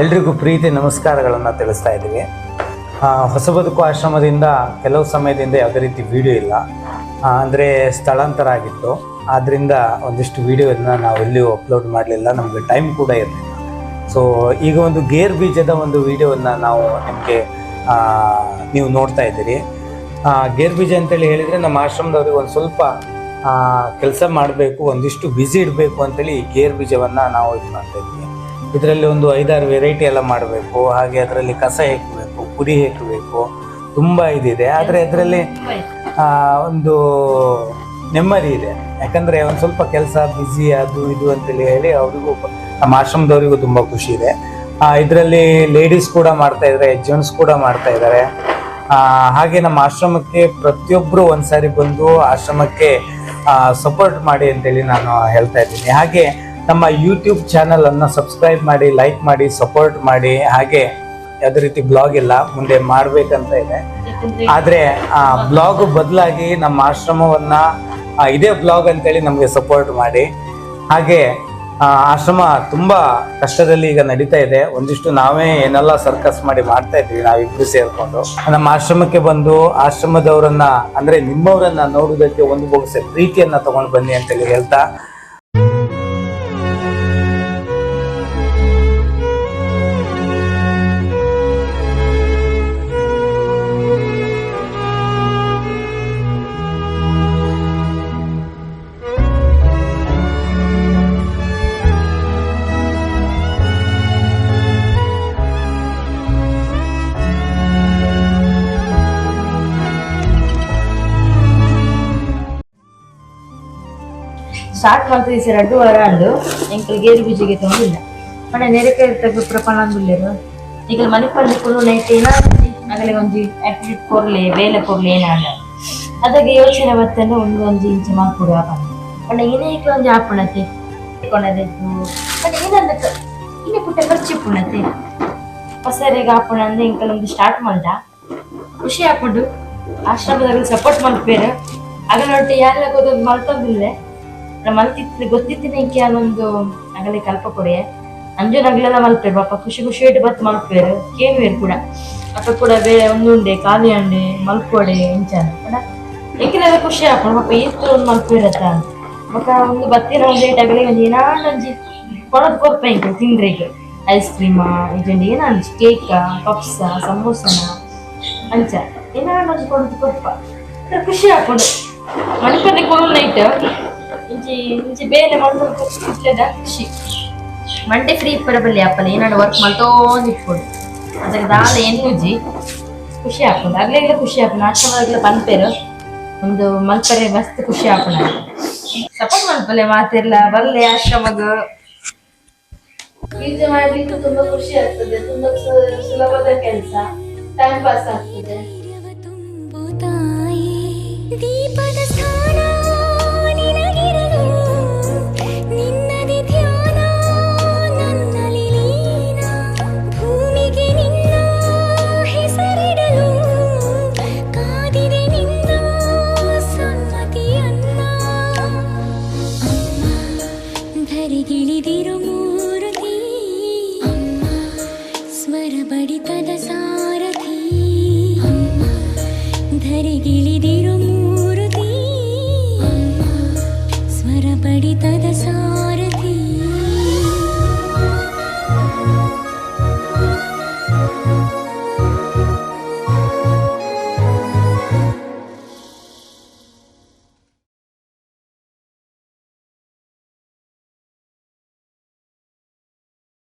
ಎಲ್ರಿಗೂ ಪ್ರೀತಿ ನಮಸ್ಕಾರಗಳನ್ನು ತಿಳಿಸ್ತಾ ಇದ್ದೀವಿ. ಹೊಸ ಬದುಕು ಆಶ್ರಮದಿಂದ ಕೆಲವು ಸಮಯದಿಂದ ಯಾವುದೇ ರೀತಿ ವಿಡಿಯೋ ಇಲ್ಲ. ಅಂದರೆ ಸ್ಥಳಾಂತರ ಆಗಿತ್ತು. ಆದ್ದರಿಂದ ಒಂದಿಷ್ಟು ವಿಡಿಯೋನ ನಾವು ಎಲ್ಲಿಯೂ ಅಪ್ಲೋಡ್ ಮಾಡಲಿಲ್ಲ. ನಮಗೆ ಟೈಮ್ ಕೂಡ ಇರಲಿಲ್ಲ. ಸೊ ಈಗ ಒಂದು ಗೇರ್ ಬೀಜದ ಒಂದು ವಿಡಿಯೋವನ್ನು ನಾವು ನಿಮಗೆ ನೀವು ನೋಡ್ತಾ ಇದ್ದೀರಿ. ಗೇರ್ ಬೀಜ ಅಂತೇಳಿ ಹೇಳಿದರೆ ನಮ್ಮ ಆಶ್ರಮದವ್ರಿಗೆ ಒಂದು ಸ್ವಲ್ಪ ಕೆಲಸ ಮಾಡಬೇಕು, ಒಂದಿಷ್ಟು ಬ್ಯುಸಿ ಇಡಬೇಕು ಅಂತೇಳಿ ಗೇರ್ ಬೀಜವನ್ನು ನಾವು ಇದು ಮಾಡ್ತಾ ಇದ್ವಿ ಇದರಲ್ಲಿ ಒಂದು ಐದಾರು ವೆರೈಟಿ ಎಲ್ಲ ಮಾಡಬೇಕು, ಹಾಗೆ ಅದರಲ್ಲಿ ಕಸ ಹೆಕ್ಕಬೇಕು ಪುಡಿ ಹೆಕ್ಕಬೇಕು ತುಂಬ ಇದಿದೆ. ಆದರೆ ಅದರಲ್ಲಿ ಒಂದು ನೆಮ್ಮದಿ ಇದೆ. ಯಾಕಂದರೆ ಒಂದು ಸ್ವಲ್ಪ ಕೆಲಸ ಬ್ಯುಸಿ ಅದು ಇದು ಅಂತೇಳಿ ಹೇಳಿ ಅವರಿಗೂ ನಮ್ಮ ಆಶ್ರಮದವರಿಗೂ ತುಂಬ ಖುಷಿ ಇದೆ. ಇದರಲ್ಲಿ ಲೇಡೀಸ್ ಕೂಡ ಮಾಡ್ತಾ ಇದ್ದಾರೆ ಜೆಂಟ್ಸ್ ಕೂಡ ಮಾಡ್ತಾ ಇದ್ದಾರೆ ಹಾಗೆ ನಮ್ಮ ಆಶ್ರಮಕ್ಕೆ ಪ್ರತಿಯೊಬ್ಬರು ಒಂದ್ಸಾರಿ ಬಂದು ಆಶ್ರಮಕ್ಕೆ ಸಪೋರ್ಟ್ ಮಾಡಿ ಅಂತೇಳಿ ನಾನು ಹೇಳ್ತಾ ಇದ್ದೀನಿ. ಹಾಗೆ ನಮ್ಮ ಯೂಟ್ಯೂಬ್ ಚಾನಲ್ ಅನ್ನು ಸಬ್ಸ್ಕ್ರೈಬ್ ಮಾಡಿ ಲೈಕ್ ಮಾಡಿ ಸಪೋರ್ಟ್ ಮಾಡಿ. ಹಾಗೆ ಯಾವುದೇ ರೀತಿ ಬ್ಲಾಗ್ ಇಲ್ಲ ಮುಂದೆ ಮಾಡಬೇಕಂತ ಇದೆ. ಆದರೆ ಆ ಬ್ಲಾಗ್ ಬದಲಾಗಿ ನಮ್ಮ ಆಶ್ರಮವನ್ನು ಇದೇ ಬ್ಲಾಗ್ ಅಂತೇಳಿ ನಮಗೆ ಸಪೋರ್ಟ್ ಮಾಡಿ. ಹಾಗೆ ಆಶ್ರಮ ತುಂಬ ಕಷ್ಟದಲ್ಲಿ ಈಗ ನಡೀತಾ ಇದೆ. ಒಂದಿಷ್ಟು ನಾವೇ ಏನೆಲ್ಲ ಸರ್ಕಸ್ ಮಾಡಿ ಮಾಡ್ತಾ ಇದ್ದೀವಿ ನಾವಿಬ್ಬರು ಸೇರಿಕೊಂಡು. ನಮ್ಮ ಆಶ್ರಮಕ್ಕೆ ಬಂದು ಆಶ್ರಮದವರನ್ನ ಅಂದರೆ ನಿಮ್ಮವರನ್ನ ನೋಡೋದಕ್ಕೆ ಒಂದು ಬೋಗಿಸ ಪ್ರೀತಿಯನ್ನು ತಗೊಂಡು ಬನ್ನಿ ಅಂತೇಳಿ ಹೇಳ್ತಾ ಸ್ಟಾರ್ಟ್ ಮಾಡ್ತೀವಿ ಸರ್ ಅಡ್ಡು ವರಾಂಡು ಎಂಕಲ್ ಗೇರು ಬೀಜಿಗೆ ತೊಂದಿಲ್ಲ. ಮನೆ ನೆರೆಕೆ ಇರ್ತಕ್ಕ ಪ್ರಪಣ ಅಂದುಳ್ಳೇರು ಈಗ ಮನೆ ಪಂಡಿಕೊಂಡು ನೈಟ್ ಏನ, ಆಗಲೇ ಒಂಜಿ ಆಕ್ಟಿವಿಟ್ ಕೊರ್ಲೆ, ಬೇಲೆ ಕೊರ್ಲೆ ಏನಾಡ ಅದಕ್ಕೆ ಯೋಚನೆ ಬರ್ತಂದ್ರೆ ಒಂದು ಒಂಜಿ ಇಂಚು ಮಾಡ್ಕೊಡು ಆಪಣ ಪಂಡ ಈಗ ಒಂಜಿ ಆಪಣತೆ ಕೊಣದಿದ್ದು ಪಂಡ ಏನಂದಕ್ಕೆ ಇನ್ನೇ ಪುಟ್ಟ ಖರ್ಚು ಪುಣತೆ ಹೊಸರಿಗೆ ಆಪಣ ಅಂದ್ರೆ ಇಂಕಲ್ ಒಂದು ಸ್ಟಾರ್ಟ್ ಮಾಡ್ದ. ಖುಷಿ ಹಾಕೊಂಡು ಆಶ್ರಮದಲ್ಲಿ ಸಪೋರ್ಟ್ ಮಾಡ್ಬೇರು ಅಗಲೊಟ್ಟು ಯಾರೆಲ್ಲ ಗೊತ್ತೊಂದು ಮಲ್ತಂದಿಲ್ಲೆ ಮಲ್ತಿತ್ತು ಗೊತ್ತಿತ್ತಿನ ಇಂಕೆ ಅನ್ನೊಂದು ಅಗಲೆ ಕಲ್ಪ ಕೊಡೆ. ಅಂಜು ನಗಲೆಲ್ಲ ಮಲ್ಪೇರು ಪಾಪ ಖುಷಿ ಖುಷಿ ಇಟ್ಟು ಬತ್ ಮಲ್ಪೇರು ಕೇನುವೇರು ಕೂಡ. ಅಪ್ಪ ಕೂಡ ಬೇರೆ ಒಂದುಂಡೆ ಖಾಲಿ ಅಂಡೆ ಮಲ್ಪೊಡೆ, ಇಂಚಾನ ಕೂಡ. ಏಕೆಲ್ಲ ಖುಷಿ ಹಾಕೊಂಡು ಪಾಪ ಈತ್ತು ಒಂದು ಮಲ್ಪೇರತ್ತ ಬೊಕ ಒಂದು ಬತ್ತಿನ ಒಂದು ಏಟ್ ಆಗಲಿ ಒಂದು ಏನಾಡ್ ಅಂಜಿ ಕೊಡೋದು ಕೊರ್ಪ ಇಂಕೆ ಐಸ್ ಕ್ರೀಮಾ ಇದೊಂದು ಏನಾಂಜಿ ಕೇಕ ಪಪ್ಸ ಸಮೋಸನ ಅಂಚ. ಏನಾನ ಒಂಜಿ ಕೊಡೋದು ಕೊರ್ಪ ಖುಷಿ ಹಾಕೊಂಡು ಮನೆ ಕೊಡು ನೈಟ್ ಇಂಚಿ ಇಂಚಿ ಬೇರೆ ಮಾಡ್ಕೊಂಡು ಇಟ್ಲೇದ ಖುಷಿ. ಮಂಡೆ ಫ್ರೀ ಬರಬಲ್ಲಿ ಅಪ್ಪನ ಏನಾಡು ವರ್ಕ್ ಮಾಡ್ತೋ ಇಟ್ಕೊಡು. ಅದಕ್ಕೆ ದಾಲ ಎನ್ನುಜಿ ಖುಷಿ ಹಾಕೊಂಡು ಆಗ್ಲೇ ಖುಷಿ ಹಾಕೊಂಡು ಆಶ್ರಮದಾಗಲ ಪನ್ಪೇರು ಒಂದು ಮಲ್ಪರೆ ಮಸ್ತ್ ಖುಷಿ ಹಾಕೋಣ ಸಪೋರ್ಟ್ ಮಲ್ಪಲೆ ಮಾತೆಲ್ಲ ಬರ್ಲೆ ಆಶ್ರಮಗ ಪೂಜೆ ಮಾಡ್ಲಿಕ್ಕೆ ತುಂಬಾ ಖುಷಿ ಆಗ್ತದೆ. ತುಂಬಾ ಸುಲಭದ ಕೆಲಸ. ಟೈಮ್ ಪಾಸ್ ಆಗ್ತದೆ. ಧರಿಗಿಳಿದಿರು ಮೂರುತಿ. ಅಮ್ಮ ಸ್ವರ ಬಡಿತದ ಸಾರಥಿ. ಅಮ್ಮ ಧರಿಗಿಳಿದಿರು